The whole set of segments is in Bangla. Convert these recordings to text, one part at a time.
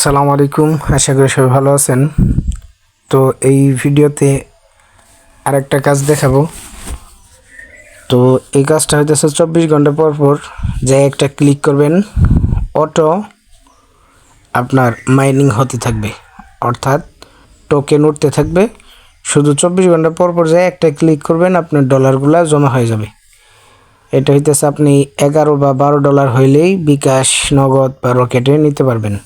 আসসালামু আলাইকুম, আশা করি সবাই ভালো আছেন। তো এই ভিডিওতে আরেকটা কাজ দেখাবো। তো এই কাজটা হইতেছে চব্বিশ ঘণ্টা পর পর যে একটা ক্লিক করবেন অটো আপনার মাইনিং হতে থাকবে। অর্থাৎ টোকেন উঠতে থাকবে। শুধু চব্বিশ ঘণ্টা পর পর যে একটা ক্লিক করবেন, আপনার ডলারগুলো জমা হয়ে যাবে। এটা হইতেছে আপনি এগারো বা বারো ডলার হইলেই বিকাশ, নগদ বা রকেটে নিতে পারবেন।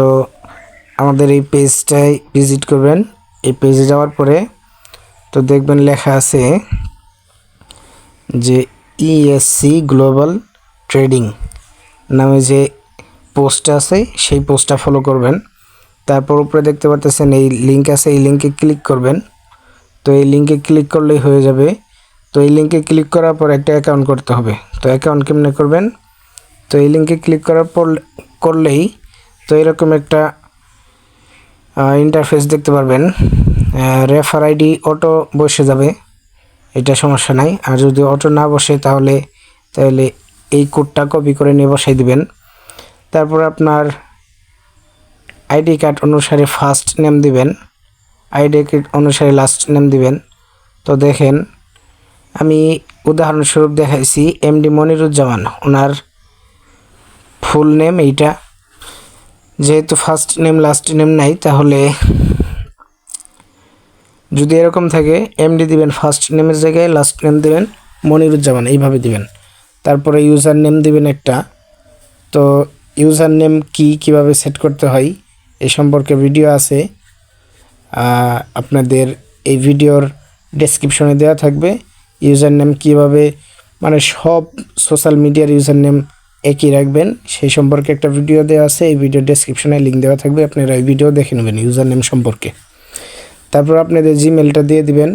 তো আমাদের এই পেজটায় ভিজিট করবেন। এই পেজে যাওয়ার পরে তো দেখবেন লেখা আছে যে ইএসসি গ্লোবাল ট্রেডিং নামে যে পোস্টটা আছে, সেই পোস্টটা ফলো করবেন। তারপর উপরে দেখতে পাচ্ছেন এই লিঙ্ক আছে, এই লিঙ্কে ক্লিক করবেন। তো এই লিঙ্কে ক্লিক করলেই হয়ে যাবে। তো এই লিঙ্কে ক্লিক করার পর একটা অ্যাকাউন্ট করতে হবে। তো অ্যাকাউন্ট কেমনে করবেন? তো এই লিঙ্কে ক্লিক করার পর, করলেই তো এরকম একটা ইন্টারফেস দেখতে পারবেন। রেফার আইডি অটো বসে যাবে, এটা সমস্যা নাই। আর যদি অটো না বসে তাহলে তাহলে এই কোডটা কপি করে নিয়ে বসাই দিবেন। তারপর আপনার আইডি কার্ড অনুসারে ফার্স্ট নেম দিবেন। আইডি কার্ড অনুসারে লাস্ট নেম দিবেন। তো দেখেন, আমি উদাহরণস্বরূপ দেখাইছি এমডি মনিরুজ্জামান। ওনার ফুল নেম এইটা। যেহেতু ফার্স্ট নেম লাস্ট নেম নাই, তাহলে যদি এরকম থাকে এমডি দিবেন ফার্স্ট নেমের জায়গায় লাস্ট নেম দিবেন, মনিরুজ্জামান, এইভাবে দিবেন। তারপরে ইউজার নেম দিবেন একটা। তো ইউজার নেম কি, কীভাবে সেট করতে হয় এই সম্পর্কে ভিডিও আছে। আপনাদের এই ভিডিওর ডেসক্রিপশনে দেওয়া থাকবে। ইউজার নেম কীভাবে মানে সব সোশ্যাল মিডিয়ার ইউজার নেম একই রাখবেন। সেই সম্পর্কে একটা ভিডিও দেওয়া আছে, এই ভিডিও ডেসক্রিপশনে লিঙ্ক দেওয়া থাকবে, আপনারা এই ভিডিও দেখে নেবেন ইউজার নেম সম্পর্কে। তারপর আপনাদের জিমেলটা দিয়ে দিবেন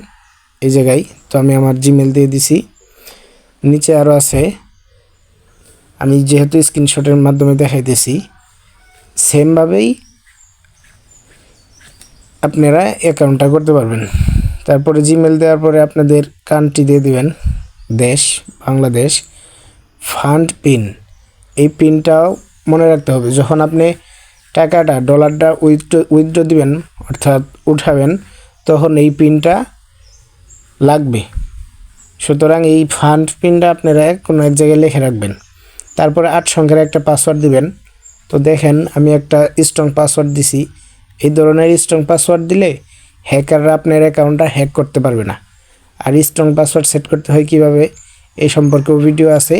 এই জায়গায়। তো আমি আমার জিমেল দিয়ে দিছি। নিচে আরও আছে। আমি যেহেতু স্ক্রিনশটের মাধ্যমে দেখাইতেছি সেমভাবেই আপনারা অ্যাকাউন্টটা করতে পারবেন। তারপরে জিমেল দেওয়ার পরে আপনাদের কান্ট্রি দিয়ে দিবেন। দেশ, বাংলাদেশ ফান্ড পিন এই পিনটাও মনে রাখতে হবে, যখন আপনি টাকাটা ডলারটা উইথড্র উইথড্র দিবেন, অর্থাৎ উঠাবেন, তখন এই পিনটা লাগবে। সুতরাং এই ফান্ড পিনটা আপনারা কোনো এক জায়গায় লিখে রাখবেন। তারপরে আট সংখ্যার একটা পাসওয়ার্ড দিবেন। তো দেখেন, আমি একটা স্ট্রং পাসওয়ার্ড দিছি। এই ধরনের স্ট্রং পাসওয়ার্ড দিলে হ্যাকাররা আপনার অ্যাকাউন্টটা হ্যাক করতে পারবে না। আর স্ট্রং পাসওয়ার্ড সেট করতে হয় কীভাবে? এই সম্পর্কেও ভিডিও আছে।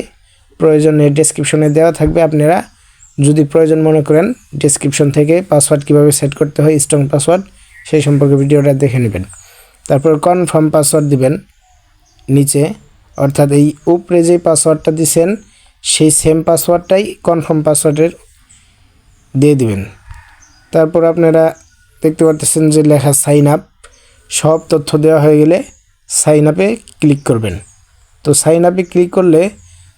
প্রয়োজনে ডেসক্রিপশনে দেওয়া থাকবে আপনারা। যদি প্রয়োজন মনে করেন ডেসক্রিপশন থেকে পাসওয়ার্ড কীভাবে সেট করতে হয় স্ট্রং পাসওয়ার্ড সেই সম্পর্কে ভিডিওটা দেখে নেবেন। তারপর কনফার্ম পাসওয়ার্ড দিবেন নিচে। অর্থাৎ এই উপরে যে পাসওয়ার্ডটা দিছেন, সেই সেম পাসওয়ার্ডটাই কনফার্ম পাসওয়ার্ডের দিয়ে দিবেন। তারপর আপনারা দেখতে পারতেছেন যে লেখা সাইন আপ সব তথ্য দেওয়া হয়ে গেলে সাইন আপে ক্লিক করবেন। তো সাইন আপে ক্লিক করলে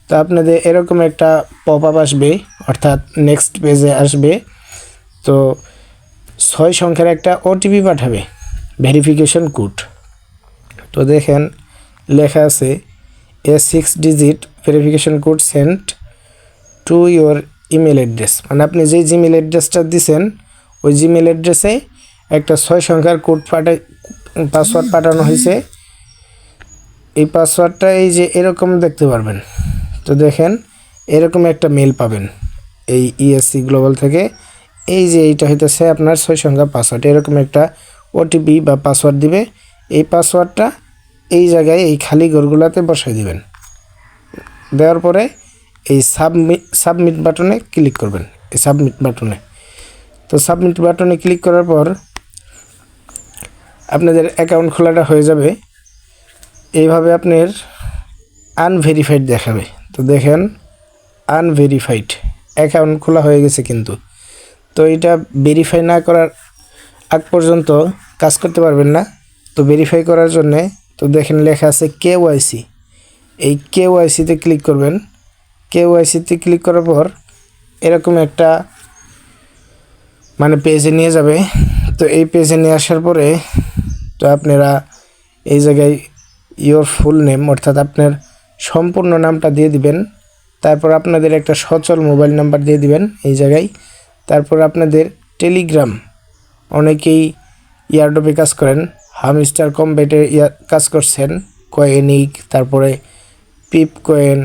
তো আপনাদের এরকম একটা পপ আপ আসবে, অর্থাৎ নেক্সট পেজে আসবে। তো ছয় সংখ্যার একটা ওটিপি পাঠাবে ভেরিফিকেশন কোড তো দেখেন, লেখা আছে a six digit verification code sent to your email address মানে আপনি যেই জিমেল অ্যাড্রেসটা দিছেন, ওই জিমেল অ্যাড্রেসে একটা ছয় সংখ্যার কোড পাঠাই পাসওয়ার্ড পাঠানো হয়েছে। এই পাসওয়ার্ডটা এই যে এরকম দেখতে পারবেন। তো দেখেন, এরকম একটা মেল পাবেন এই ইএসসি গ্লোবাল থেকে। এই যে এইটা হইতেছে আপনার ছয় সংখ্যা পাসওয়ার্ড এরকম একটা ওটিপি বা পাসওয়ার্ড দিবে। এই পাসওয়ার্ডটা এই জায়গায়, এই খালি ঘরগুলোতে বসাই দিবেন। দেওয়ার পরে এই সাবমিট সাবমিট বাটনে ক্লিক করবেন, এই সাবমিট বাটনে তো সাবমিট বাটনে ক্লিক করার পর আপনাদের অ্যাকাউন্ট খোলাটা হয়ে যাবে। এইভাবে আপনার আনভেরিফাইড দেখাবে। তো দেখেন আনভেরিফাইড অ্যাকাউন্ট খোলা হয়ে গেছে কিন্তু। তো এটা ভেরিফাই না করার আগ পর্যন্ত কাজ করতে পারবেন না। তো ভেরিফাই করার জন্যে তো দেখেন লেখা আছে কে ওয়াইসি এই কে ওয়াইসিতে ক্লিক করবেন। কে ওয়াইসিতে ক্লিক করার পর এরকম একটা মানে পেজে নিয়ে যাবে। তো এই পেজে নিয়ে আসার পরে তো আপনারা এই জায়গায় ইয়োর ফুল নেম অর্থাৎ আপনার সম্পূর্ণ নামটা দিয়ে দিবেন। তারপর আপনাদের একটা সচল মোবাইল নাম্বার দিয়ে দিবেন এই জায়গায়। তারপর আপনাদের টেলিগ্রাম। অনেকেই ইয়ারডপে কাজ করেন, হামস্টার কম্বেটে কাজ করছেন, কয়েনিক, তারপরে পিপ কয়েন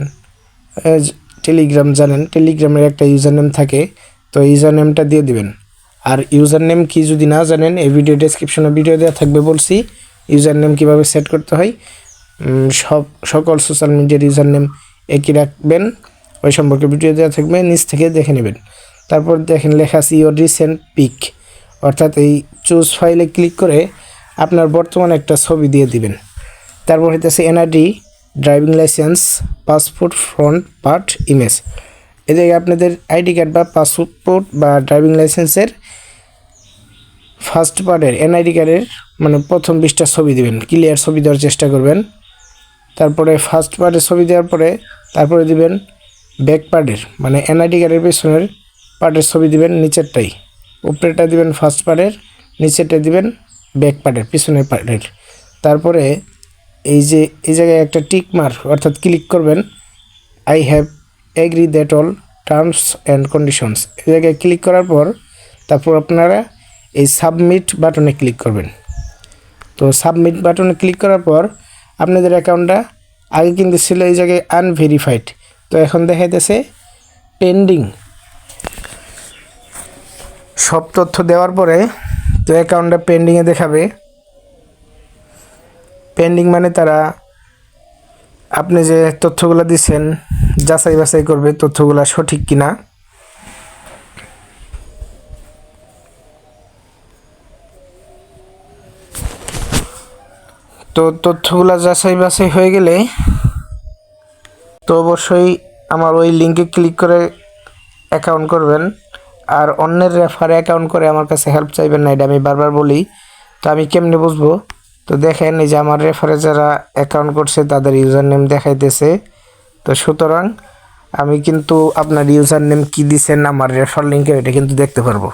টেলিগ্রাম জানেন, টেলিগ্রামের একটা ইউজার নেম থাকে, তো ইউজার নেমটা দিয়ে দিবেন। আর ইউজার নেম কি যদি না জানেন, এই ভিডিও ডেসক্রিপশনে ভিডিও দেওয়া থাকবে বলছি ইউজার নেম কীভাবে সেট করতে হয়। সব, সকল সোশ্যাল মিডিয়ার ইউজার নেম একই রাখবেন। ওই সম্পর্কে ভিডিও দেওয়া থাকবে, নিচ থেকে দেখে নেবেন। তারপর দেখেন লেখা আছে ইওর রিসেন্ট পিক অর্থাৎ এই চুজ ফাইলে ক্লিক করে আপনার বর্তমান একটা ছবি দিয়ে দিবেন। তারপর হইতেছে NID driving licence passport front part image এই জায়গায় আপনাদের আইডি কার্ড বা পাসপোর্ট বা ড্রাইভিং লাইসেন্সের ফার্স্ট পার্টের এনআইডি কার্ডের মানে প্রথম বিশটা ছবি দিবেন। ক্লিয়ার ছবি দেওয়ার চেষ্টা করবেন। তারপরে ফার্স্ট পার্টের ছবি দেওয়ার পরে তারপরে দিবেন ব্যাক পার্টের মানে এনআইডি কার্ডের পেছনের পার্টের ছবি দিবেন নিচেরটাই। উপরেরটা দিবেন ফার্স্ট পার্টের নিচেরটা দিবেন ব্যাক পার্টের পিছনের পার্টের তারপরে এই যে, এই জায়গায় একটা টিক মার অর্থাৎ ক্লিক করবেন I have agree that all terms and conditions এই জায়গায় ক্লিক করার পর তারপর আপনারা এই সাবমিট বাটনে ক্লিক করবেন। তো সাবমিট বাটনে ক্লিক করার পর আপনাদের অ্যাকাউন্টটা আগে কিন্তু ছিল এই জায়গায় আনভেরিফাইড তো এখন দেখাইতেছে পেন্ডিং সব তথ্য দেওয়ার পরে তো অ্যাকাউন্টটা পেন্ডিংয়ে দেখাবে। পেন্ডিং মানে তারা আপনি যে তথ্যগুলো দিচ্ছেন যাচাই বাছাই করবে তথ্যগুলো সঠিক কিনা। তো তথ্যগুলো যাচাই বাছাই হয়ে গেলে তো অবশ্যই আমার ওই লিঙ্কে ক্লিক করে অ্যাকাউন্ট করবেন। আর অন্যের রেফারে অ্যাকাউন্ট করে আমার কাছে হেল্প চাইবেন না, এটা আমি বারবার বলি। তো আমি কেমনে বুঝব? তো দেখেন, এই যে আমার রেফারে যারা অ্যাকাউন্ট করছে, তাদের ইউজার নেম দেখাইতেছে। তো সুতরাং আমি কিন্তু আপনার ইউজার নেম কী দিছেন, আমার রেফার লিঙ্কে এটা কিন্তু দেখতে পারব।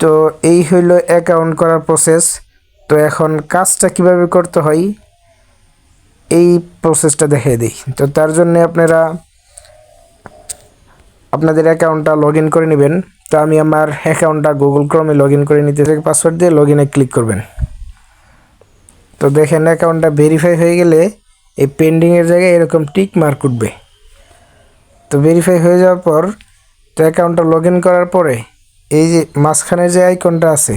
তো এই হইল অ্যাকাউন্ট করার প্রসেস তো এখন কাজটা কীভাবে করতে হয়, এই প্রসেসটা দেখিয়ে দিই। তো তার জন্য আপনারা আপনাদের অ্যাকাউন্টটা লগ করে নেবেন। তো আমি আমার অ্যাকাউন্টটা গুগল ক্রমে লগ করে নিতে চাই। পাসওয়ার্ড দিয়ে লগ ক্লিক করবেন। তো দেখেন অ্যাকাউন্টটা ভেরিফাই হয়ে গেলে এই পেন্ডিংয়ের জায়গায় এরকম টিক মার্ক উঠবে। তো ভেরিফাই হয়ে যাওয়ার পর, তো অ্যাকাউন্টটা লগ করার পরে, এই যে মাঝখানে যে আইকনটা আছে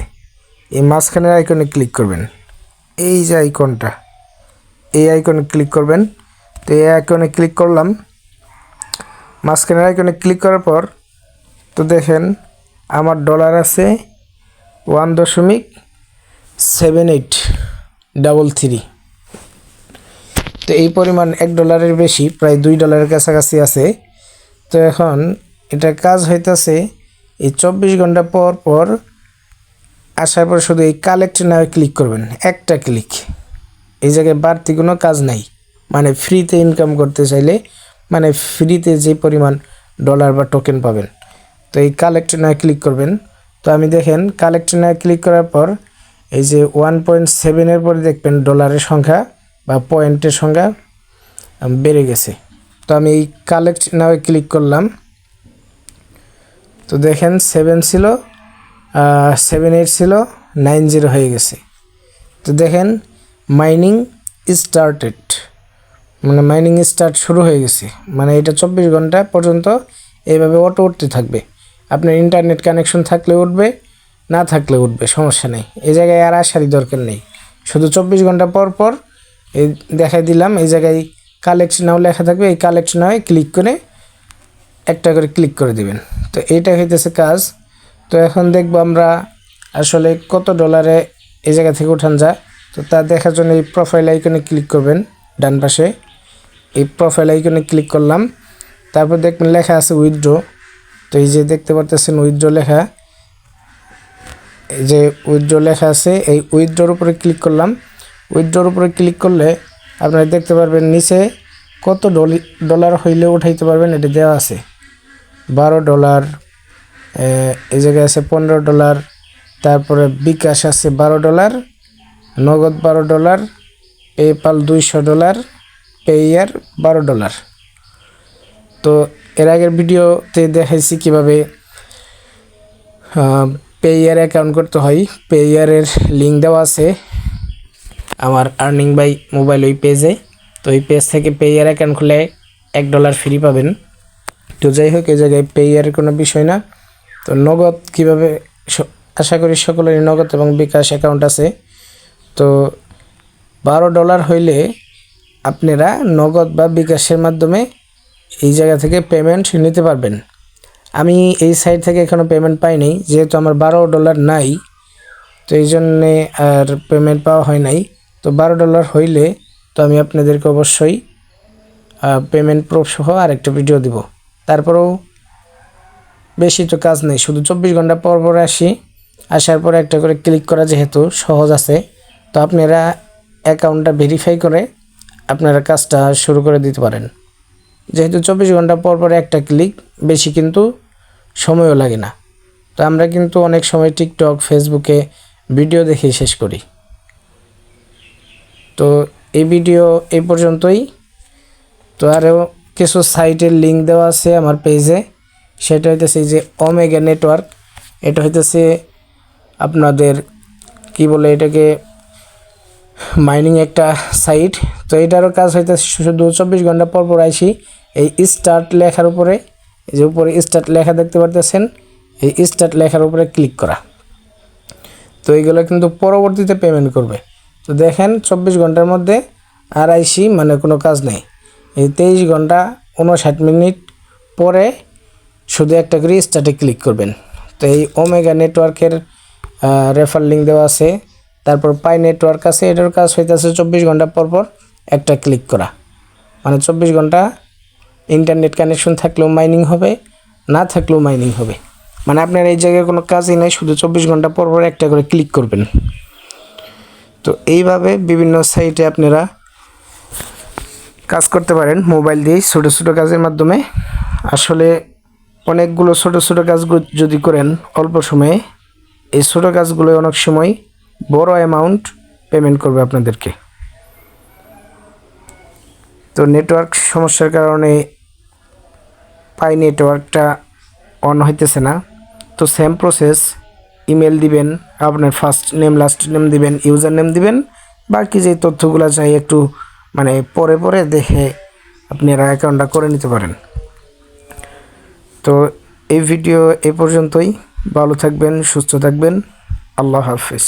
এই মাঝখানের আইকনে ক্লিক করবেন। এই যে আইকনটা এই আইকনে ক্লিক করবেন। তো এই আইকনে ক্লিক করলাম। মাঝখানের আইকনে ক্লিক করার পর, তো দেখেন আমার ডলার আছে ওয়ান দশমিক সেভেন এইট ডাবল থ্রি তো এই পরিমাণ এক ডলারের বেশি, প্রায় দুই ডলারের কাছাকাছি আছে। তো এখন এটা কাজ হইতেছে এই চব্বিশ ঘণ্টা পর পর আসার পর শুধু এই কালেক্ট নামে ক্লিক করবেন। একটা ক্লিক এই জায়গায় বাড়তি কোনো কাজ নাই। মানে ফ্রিতে ইনকাম করতে চাইলে মানে ফ্রিতে যে পরিমাণ ডলার বা টোকেন পাবেন। তো এই কালেক্ট নামে ক্লিক করবেন। তো আমি দেখেন কালেক্ট নামে ক্লিক করার পর, এই যে ওয়ান পয়েন্ট সেভেনের পরে দেখবেন ডলারের সংখ্যা বা পয়েন্টের সংখ্যা বেড়ে গেছে। তো আমি এই কালেক্ট নামে ক্লিক করলাম। তো দেখেন সেভেন ছিল। সেভেন এইট ছিল নাইন জিরো হয়ে গেছে। তো দেখেন মাইনিং স্টার্টেড মানে মাইনিং স্টার্ট শুরু হয়ে গেছে। মানে এটা চব্বিশ ঘণ্টা পর্যন্ত এইভাবে অটো উঠতে থাকবে। আপনার ইন্টারনেট কানেকশন থাকলে উঠবে, না থাকলে উঠবে, সমস্যা নেই। এই জায়গায় আর আসারই দরকার নেই। শুধু চব্বিশ ঘণ্টা পর পর এই দেখাই দিলাম, এই জায়গায় কালেক্ট নাও লেখা থাকবে, এই কালেক্ট নাও ক্লিক করে একটা করে ক্লিক করে দিবেন। তো এইটা হইতেছে কাজ। তো এখন দেখব আমরা আসলে কত ডলারে এই জায়গা থেকে উঠান যায়। তো তা দেখার জন্য এই প্রোফাইল আইকনে ক্লিক করবেন ডান পাশে। এই প্রোফাইল আইকনে ক্লিক করলাম। তারপর দেখবেন লেখা আছে উইথড্র তো এই যে দেখতে পারতেছেন উইথড্র লেখা। এই যে উইথড্র লেখা আছে, এই উইথড্রর উপরে ক্লিক করলাম। উইথড্রর উপরে ক্লিক করলে আপনারা দেখতে পারবেন নিচে কত ডলি ডলার হইলে উঠাইতে পারবেন, এটা দেওয়া আছে। বারো ডলার এই জায়গায় আছে পনেরো ডলার, তারপরে বিকাশ আছে বারো ডলার, নগদ বারো ডলার পেপাল দুইশো ডলার পেয়ার বারো ডলার। তো এর আগের ভিডিওতে দেখাইছি কীভাবে পেয়ার অ্যাকাউন্ট করতে হয়। পেয়ারের লিঙ্ক দেওয়া আছে আমার আর্নিং বাই মোবাইল ওই পেজে তো ওই পেজ থেকে পেয়ার অ্যাকাউন্ট খুলে এক ডলার ফ্রি পাবেন। তো যাই হোক, এই জায়গায় পেয়ারের কোনো বিষয় না। তো নগদ কীভাবে আশা করি সকলেরই নগদ এবং বিকাশ অ্যাকাউন্ট আছে। তো বারো ডলার হইলে আপনারা নগদ বা বিকাশের মাধ্যমে এই জায়গা থেকে পেমেন্ট নিতে পারবেন। আমি এই সাইট থেকে এখনও পেমেন্ট পাইনি যেহেতু আমার বারো ডলার নাই, তো এই জন্যে আর পেমেন্ট পাওয়া হয় নাই। তো বারো ডলার হইলে তো আমি আপনাদেরকে অবশ্যই পেমেন্ট প্রুফ সহ আরেকটা ভিডিও দিব। তারপরেও বেশি তো কাজ নেই, শুধু চব্বিশ ঘণ্টা পর পর আসি। আসার পরে একটা করে ক্লিক করা যেহেতু সহজ আছে। তো আপনারা অ্যাকাউন্টটা ভেরিফাই করে আপনারা কাজটা শুরু করে দিতে পারেন। যেহেতু চব্বিশ ঘণ্টা পর পর একটা ক্লিক বেশি কিন্তু সময়ও লাগে না। তো আমরা কিন্তু অনেক সময় টিকটক ফেসবুকে ভিডিও দেখে শেষ করি। তো এই ভিডিও এই পর্যন্তই। তো আরও কিছু সাইটের লিঙ্ক দেওয়া আছে আমার পেজে সেটা হইতেছে যে ওমেগা নেটওয়ার্ক এটা হইতেছে আপনাদের কি বলে এটাকে মাইনিং একটা সাইট তো এটারও কাজ হইতেছে শুধু চব্বিশ ঘণ্টা পর পর আইসি। এই স্টার্ট লেখার উপরে যে উপরে স্টার্ট লেখা দেখতে পারতেছেন, এই স্টার্ট লেখার উপরে ক্লিক করা। তো এইগুলো কিন্তু পরবর্তীতে পেমেন্ট করবে। তো দেখেন চব্বিশ ঘণ্টার মধ্যে আর আইসি মানে কোনো কাজ নেই। এই তেইশ ঘণ্টা উনষাট মিনিট পরে শুধু একটা করে স্টার্টে ক্লিক করবেন। তো এই ওমেগা নেটওয়ার্কের রেফার লিঙ্ক দেওয়া আছে। তারপর পাই নেটওয়ার্ক আছে, এটার কাজ হইতেছে চব্বিশ ঘণ্টা পর পর একটা ক্লিক করা। মানে চব্বিশ ঘণ্টা ইন্টারনেট কানেকশন থাকলেও মাইনিং হবে, না থাকলেও মাইনিং হবে। মানে আপনার এই জায়গায় কোনো কাজই নাই, শুধু চব্বিশ ঘণ্টা পর পর একটা করে ক্লিক করবেন। তো এইভাবে বিভিন্ন সাইটে আপনারা কাজ করতে পারেন মোবাইল দিয়েই ছোটো ছোটো কাজের মাধ্যমে। আসলে অনেকগুলো ছোটো ছোটো কাজগুলো যদি করেন অল্প সময়ে, এই ছোটো কাজগুলো অনেক সময় বড় অ্যামাউন্ট পেমেন্ট করবে আপনাদেরকে। তো নেটওয়ার্ক সমস্যার কারণে পাই নেটওয়ার্কটা অন হইতেছে না। তো সেম প্রসেস ইমেল দিবেন, আপনার ফার্স্ট নেম লাস্ট নেম দিবেন ইউজার নেম দিবেন, বাকি যে তথ্যগুলো চাই একটু মানে পরে পরে দেখে আপনারা অ্যাকাউন্টটা করে নিতে পারেন। তো এই ভিডিও এ পর্যন্তই। ভালো থাকবেন সুস্থ থাকবেন। আল্লাহ হাফিজ।